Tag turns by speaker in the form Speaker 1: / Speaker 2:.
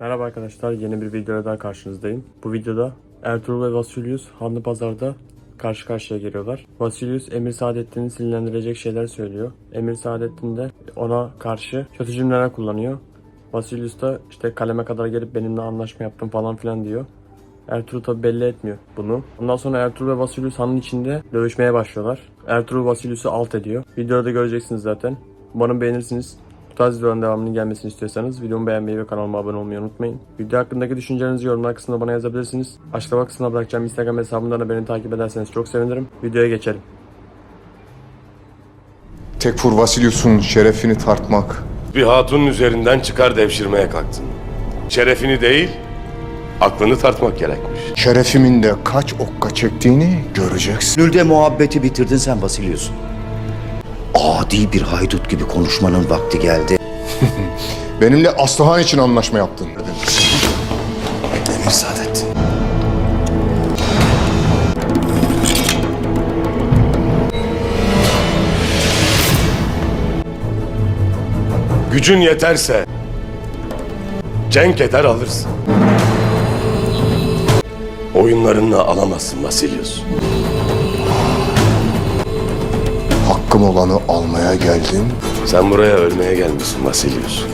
Speaker 1: Merhaba arkadaşlar, yeni bir videoya daha karşınızdayım. Bu videoda Ertuğrul ve Vasilius Hanlı Pazar'da karşı karşıya geliyorlar. Vasilius Emir Saadettin'i sinirlendirecek şeyler söylüyor. Emir Saadettin de ona karşı kötü cümleler kullanıyor. Vasilius da işte kaleme kadar gelip benimle anlaşma yaptım falan filan diyor. Ertuğrul tabi belli etmiyor bunu. Ondan sonra Ertuğrul ve Vasilius hanın içinde dövüşmeye başlıyorlar. Ertuğrul Vasilius'u alt ediyor. Videoda da göreceksiniz zaten. Umarım beğenirsiniz. Bu tarz videoların devamının gelmesini istiyorsanız videomu beğenmeyi ve kanalıma abone olmayı unutmayın. Video hakkındaki düşüncelerinizi yorumlar kısmında bana yazabilirsiniz. Açıklama kısmına bırakacağım Instagram hesabımdan da beni takip ederseniz çok sevinirim. Videoya geçelim.
Speaker 2: Tekfur Vasilius'un şerefini tartmak
Speaker 3: Bir hatunun üzerinden çıkar devşirmeye kalktın. Şerefini değil, aklını tartmak gerekmiş.
Speaker 2: şerefimin de kaç okka çektiğini göreceksin.
Speaker 4: Gönülde muhabbeti bitirdin sen Vasilius. Adi bir haydut gibi konuşmanın vakti geldi.
Speaker 2: Benimle Aslıhan için anlaşma yaptın.
Speaker 4: Emir Saadettin.
Speaker 3: Gücün yeterse cenk eder alırsın. Oyunlarınla alamazsın Vasilius.
Speaker 2: Olanı almaya geldim.
Speaker 3: Sen buraya ölmeye gelmişsin Vasilius.